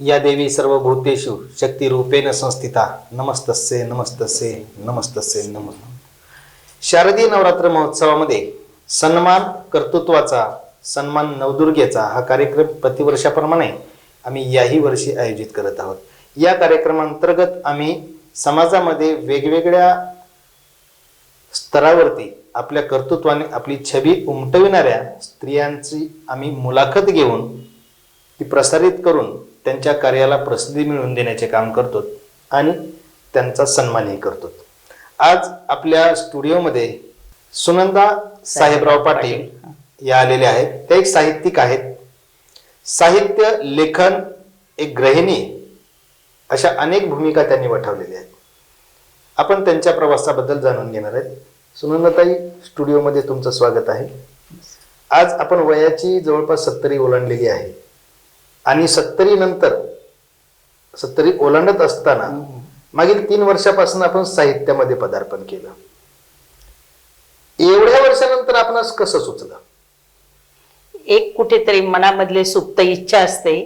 या देवी सर्व सर्वभूतेषु शक्तिरूपेण संस्थिता। नमस्तस्ये नमस्तस्ये नमस्तस्ये नम। शारदीय नवरात्र महोत्सवामध्ये सन्मान कर्तृत्वाचा सन्मान नवदुर्गेचा हा कार्यक्रम प्रतिवर्षाप्रमाणे आम्ही याही वर्षी आयोजित करत आहोत. या कार्यक्रमांतर्गत आम्ही समाजामध्ये वेगवेगळ्या स्तरावरती आपल्या कर्तृत्वाने आपली छबी उमटविणाऱ्या स्त्रियांची आम्ही मुलाखत घेऊन ती प्रसारित करून त्यांच्या कार्याला प्रसिद्धी मिळवून देण्याचे काम करतो आणि त्यांचा सन्मानही करतो आज आपल्या स्टुडिओमध्ये सुनंदा साहेबराव पाटील या आलेल्या आहेत. त्या एक साहित्यिक आहेत. साहित्य लेखन एक गृहिणी अशा अनेक भूमिका त्यांनी वठवलेल्या आहेत. आपण त्यांच्या प्रवासाबद्दल जाणून घेणार आहेत. सुनंदाताई स्टुडिओमध्ये तुमचं स्वागत आहे. आज आपण वयाची जवळपास सत्तरी ओलांडलेली आहे. आणि सत्तरी नंतर सत्तरी ओलांडत असताना मागील तीन वर्षापासून आपण साहित्यामध्ये पदार्पण केलं. एवढ्या वर्षानंतर आपणास कसं सुचलं? एक कुठेतरी मनामधले सुप्त इच्छा असते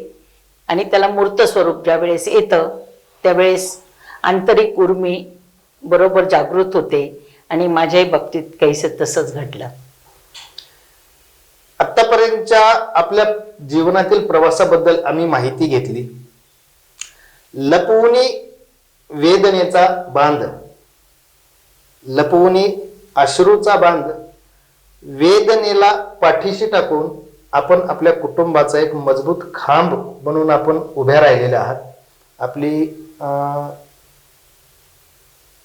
आणि त्याला मूर्त स्वरूप ज्या वेळेस येतं त्यावेळेस आंतरिक उर्मी बरोबर जागृत होते आणि माझ्याही बाबतीत काहीसं तसंच घडलं. आतापर्यंतच्या आपल्या जीवनातील प्रवासाबद्दल आम्ही माहिती घेतली. लपवणी वेदनेचा बांध. लपवणी अश्रूचा बांध. वेदनेला पाठीशी टाकून आपण आपल्या कुटुंबाचा एक मजबूत खांब बनून आपण उभ्या राहिलेले आहात. आपली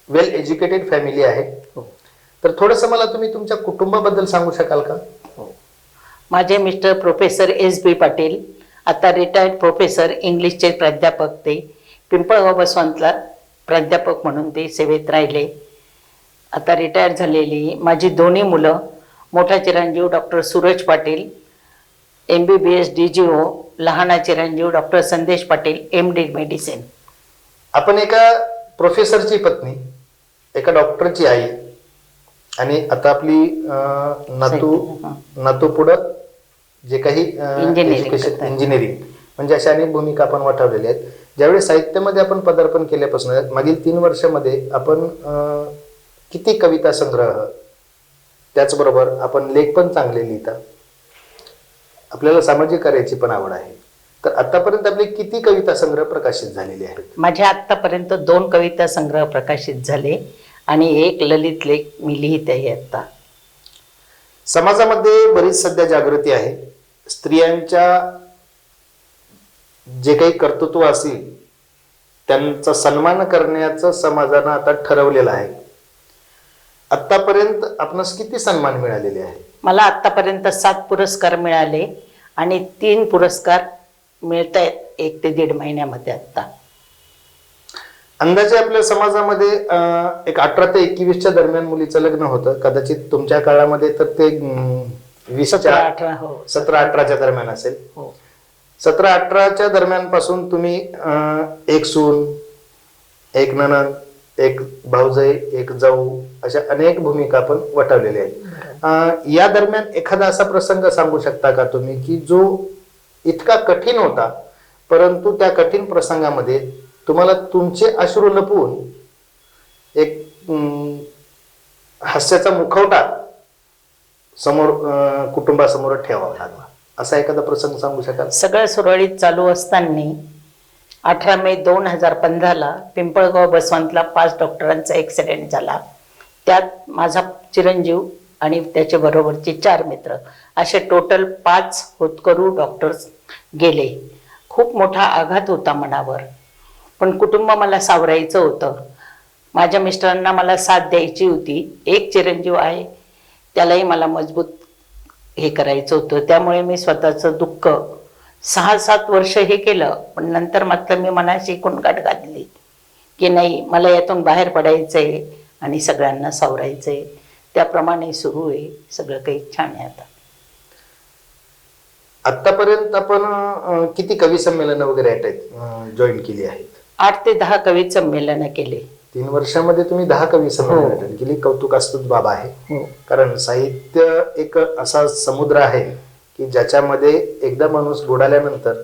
वेल एज्युकेटेड फॅमिली आहे. तर थोडंसं मला तुम्ही तुमच्या कुटुंबाबद्दल सांगू शकाल का? माझे mister professor S B Patil आता रिटायर्ड प्रोफेसर इंग्लिशचे प्राध्यापक ते पिंपळगाव बसवंतला प्राध्यापक म्हणून ते सेवेत राहिले. आता रिटायर झालेली माझी दोन्ही मुलं मोठा चिरंजीव doctor Suraj Patil M B B S D G O लहाना चिरंजीव डॉक्टर संदेश पाटील एम डी मेडिसिन आपण एका प्रोफेसरची पत्नी एका डॉक्टरची आई आणि आता आपली नातू. नातू पुढं जे काही एज्युकेशन. इंजिनिअरिंग म्हणजे अशा अनेक भूमिका आपण वाटवलेल्या आहेत. ज्यावेळी साहित्यामध्ये आपण पदार्पण केल्यापासून मागील तीन वर्षामध्ये आपण किती कविता संग्रह त्याचबरोबर आपण लेख पण चांगले लिहिता. आपल्याला सामाजिक कार्याची पण आवड आहे. तर आतापर्यंत आपले किती कविता संग्रह प्रकाशित झालेले आहेत? माझे आत्तापर्यंत दोन कविता संग्रह प्रकाशित झाले. आणि एक ललित लेख मी लिहित आहे आता. समाजामध्ये बरीच सध्या जागृती आहे. स्त्रियांच्या जे काही कर्तृत्व असेल त्यांचा सन्मान करण्याचं समाजानं आता ठरवलेलं आहे. आतापर्यंत आपणास किती सन्मान मिळालेले आहे मला आत्तापर्यंत सात पुरस्कार मिळाले आणि तीन पुरस्कार मिळत आहेत एक ते दीड महिन्यामध्ये आत्ता. अंदाजे आपल्या समाजामध्ये एक अठरा ते एकवीसच्या दरम्यान मुलीचं लग्न होतं. कदाचित तुमच्या काळामध्ये तर ते वीसच्या अठरा हो सतरा अठराच्या दरम्यान असेल. हो. सतरा अठराच्या दरम्यानपासून तुम्ही एक सून एक ननद एक भाऊजाई एक जाऊ अशा अनेक भूमिका आपण वठवलेल्या आहेत. या दरम्यान एखादा असा प्रसंग सांगू शकता का तुम्ही की जो इतका कठीण होता परंतु त्या कठीण प्रसंगामध्ये तुम्हाला तुमचे अश्रू लपवून एक हास्याचा मुखवटा समोर कुटुंबासमोर ठेवावा लागला. असा एखादा प्रसंग सांगू शकाल? सगळं सुरळीत चालू असताना अठरा मे दोन हजार पंधराला पिंपळगाव बसवंतला पाच डॉक्टरांचा ॲक्सिडेंट झाला. त्यात माझा चिरंजीव आणि त्याच्या बरोबरचे चार मित्र असे टोटल पाच होतकरू डॉक्टर्स गेले. खूप मोठा आघात होता मनावर. पण कुटुंब मला सावरायचं होतं. माझ्या मिस्टरांना मला साथ द्यायची होती. एक चिरंजीव आहे. त्यालाही मला मजबूत हे करायचं होतं. त्यामुळे मी स्वतःचं दुःख सहा सात वर्ष हे केलं. पण नंतर मात्र मी मनाशी कुणगाट घातली की नाही मला यातून बाहेर पडायचंय आणि सगळ्यांना सावरायचंय. त्याप्रमाणे सुरू आहे सगळं काही छान आहे आता. आतापर्यंत आपण किती कवी संमेलन वगैरे जॉईन केली आहेत? आठ ते दहा कवी संमेलनं केले. तीन वर्षामध्ये तुम्ही दहा कवी संमेलन अटेंड केली. कौतुकास्पद बाब आहे. हो. कारण साहित्य एक असा समुद्र आहे की ज्याच्यामध्ये एकदा माणूस बुडाल्यानंतर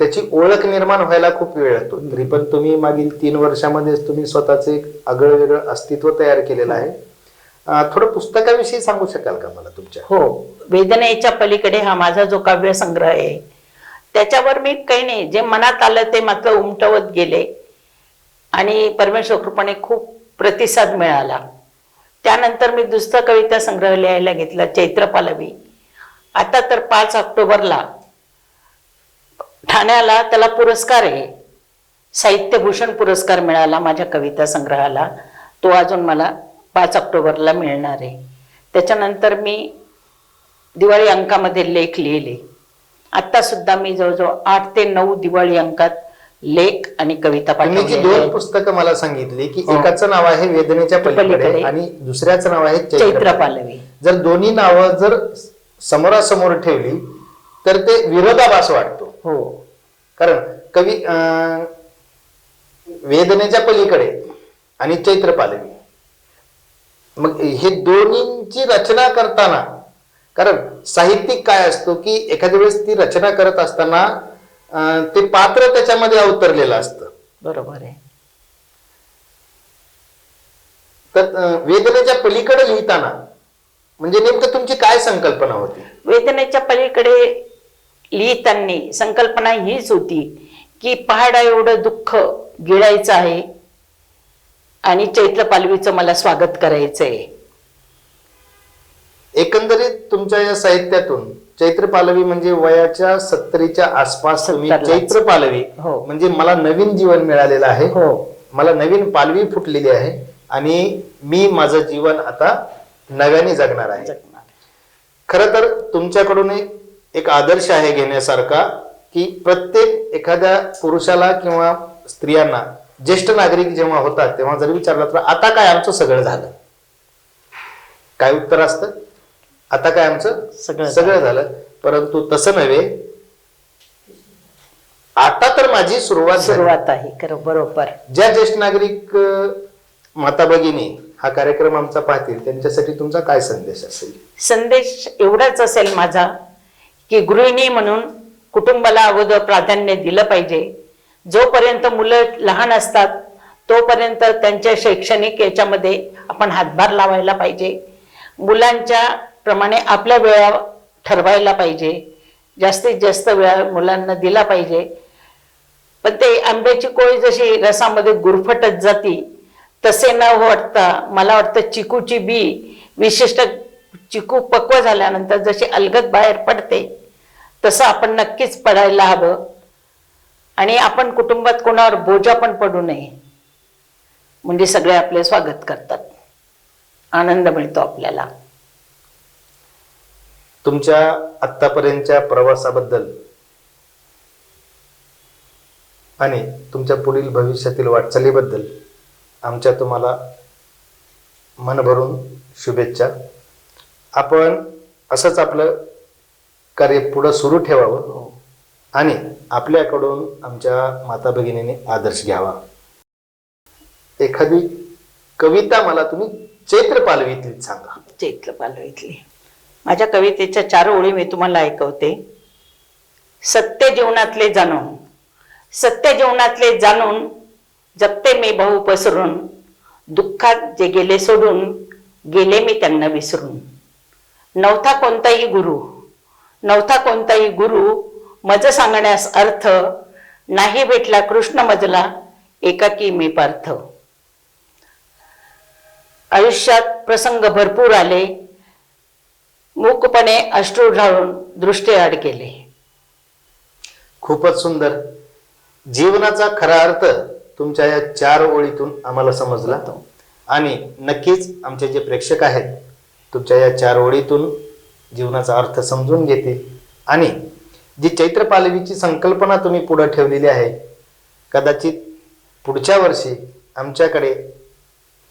त्याची ओळख निर्माण व्हायला खूप वेळ लागतो. तरी पण तुम्ही मागील तीन वर्षामध्येच तुम्ही स्वतःचं एक आगळं वेगळं अस्तित्व तयार केलेलं आहे. थोडं पुस्तकाविषयी सांगू शकाल का मला तुमच्या? हो. वेदनेच्या पलीकडे हा माझा जो काव्य संग्रह आहे त्याच्यावर मी काही नाही. जे मनात आलं ते मात्र उमटवत गेले. आणि परमेश्वर कृपाने खूप प्रतिसाद मिळाला. त्यानंतर मी दुसरा कविता संग्रह लिहायला घेतला चैत्र पालवी. आता तर पाच ऑक्टोबरला. ठाण्याला त्याला पुरस्कार आहे. साहित्यभूषण पुरस्कार मिळाला माझ्या कविता संग्रहाला. तो अजून मला पाच ऑक्टोबरला मिळणार आहे. त्याच्यानंतर मी दिवाळी अंकामध्ये लेख लिहिले. आता सुद्धा मी जवळजवळ आठ ते नऊ दिवाळी अंकात लेख आणि कविता तुम्ही जी दोन. पुस्तकं मला सांगितली की हो. एकाचं नाव आहे वेदनेच्या पलीकडे. आणि दुसऱ्याचं नाव आहे चैत्र पालवी जर दोन्ही नावं जर समोरासमोर ठेवली तर ते विरोधाभास वाटतो हो कारण कवी वेदनेच्या पलीकडे आणि चैत्र पालवी मग हे दोन्हींची रचना करताना कारण साहित्यिक काय असतो की एखाद्या वेळेस ती रचना करत असताना ते पात्र त्याच्यामध्ये अवतरलेलं असतं. बरोबर आहे. तर वेदनेच्या पलीकडे लिहिताना म्हणजे नेमकं तुमची काय संकल्पना होती? वेदनेच्या पलीकडे लिहिताना संकल्पना हीच होती की पहाडा एवढं दुःख गिळायचं आहे आणि चैत्र पालवीचं मला स्वागत करायचं आहे एकंदरीत तुमच्या या साहित्यातून चैत्र पालवी म्हणजे वयाच्या सत्तरीच्या आसपास सत्तरलाच. चैत्र पालवी हो. म्हणजे मला नवीन जीवन मिळालेलं आहे हो मला नवीन पालवी फुटलेली आहे आणि मी माझं जीवन आता नव्याने जगणार आहे. खर तर तुमच्याकडून एक आदर्श आहे घेण्यासारखा की प्रत्येक एखाद्या पुरुषाला किंवा स्त्रियांना ज्येष्ठ नागरिक जेव्हा होतात तेव्हा जर विचारलं तर आता काय आमचं सगळं झालं काय उत्तर असतं आता काय आमचं? सगळं सगळं झालं. परंतु तसं नव्हे. आता तर माझी सुरुवात सुरुवात आहे बरोबर. ज्या ज्येष्ठ नागरिक माता भगिनी हा कार्यक्रम आमचा पाहतील त्यांच्यासाठी तुमचा काय संदेश असेल? संदेश एवढाच असेल माझा की गृहिणी म्हणून कुटुंबाला अगोदर प्राधान्य दिलं पाहिजे. जोपर्यंत मुलं लहान असतात तोपर्यंत त्यांच्या शैक्षणिक याच्यामध्ये आपण हातभार लावायला पाहिजे. मुलांच्या प्रमाणे आपल्या वेळा ठरवायला पाहिजे. जास्तीत जास्त वेळा मुलांना दिला पाहिजे. पण ते आंब्याची कोळी जशी रसामध्ये गुरफटत जाती तसे न वाटता मला वाटतं चिकूची बी विशिष्ट चिकू पक्व झाल्यानंतर जशी अलगद बाहेर पडते तसं आपण नक्कीच पडायला हवं. आणि आपण कुटुंबात कोणावर बोजा पण पडू नये. म्हणजे सगळे आपले स्वागत करतात. आनंद मिळतो आपल्याला. तुमच्या आतापर्यंतच्या प्रवासाबद्दल आणि तुमच्या पुढील भविष्यातील वाटचालीबद्दल आमच्या तुम्हाला मन भरून शुभेच्छा. आपण असंच आपलं कार्य पुढं सुरू ठेवावं आणि आपल्याकडून आमच्या माता भगिनीने आदर्श घ्यावा. एखादी कविता मला तुम्ही चैत्र पालवीतील सांगा. चैत्र पालवीतली. माझ्या कवितेच्या चार ओळी मी तुम्हाला ऐकवते. सत्य जीवनातले जाणून सत्य जीवनातले जाणून जगते मी भाऊ पसरून दुःखात जे गेले सोडून गेले मी त्यांना विसरून. नव्हता कोणताही गुरु नव्हता कोणताही गुरु मज सांगण्यास अर्थ नाही भेटला कृष्ण मजला एकाकी मी पार्थ. आयुष्यात प्रसंग भरपूर आले मूकपणे अश्रू ढाळून दृष्टीआड केले. खूपच सुंदर. जीवनाचा खरा अर्थ तुमच्या या चार ओळीतून आम्हाला समजला. आणि नक्कीच आमचे जे प्रेक्षक आहेत तुमच्या या चार ओळीतून जीवनाचा अर्थ समजून घेतील. आणि जी चैत्रपालवीची संकल्पना तुम्ही पुढे ठेवलेली आहे कदाचित पुढच्या वर्षी आमच्याकडे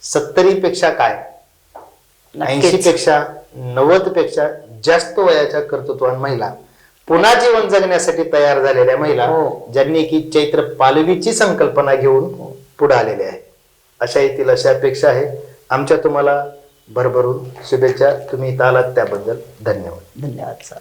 सत्तरीपेक्षा काय? ऐंशी नक्कीच. पेक्षा नव्वदपेक्षा जास्त वयाच्या कर्तृत्वान महिला. पुन्हा जीवन जगण्यासाठी तयार झालेल्या महिला हो. ज्यांनी की चैत्र पालवीची संकल्पना घेऊन पुढे आलेल्या आहेत. अशा येथील अशा अपेक्षा आहे. आमच्या तुम्हाला भरभरून शुभेच्छा. तुम्ही इथं आलात त्याबद्दल धन्यवाद. धन्यवाद सर.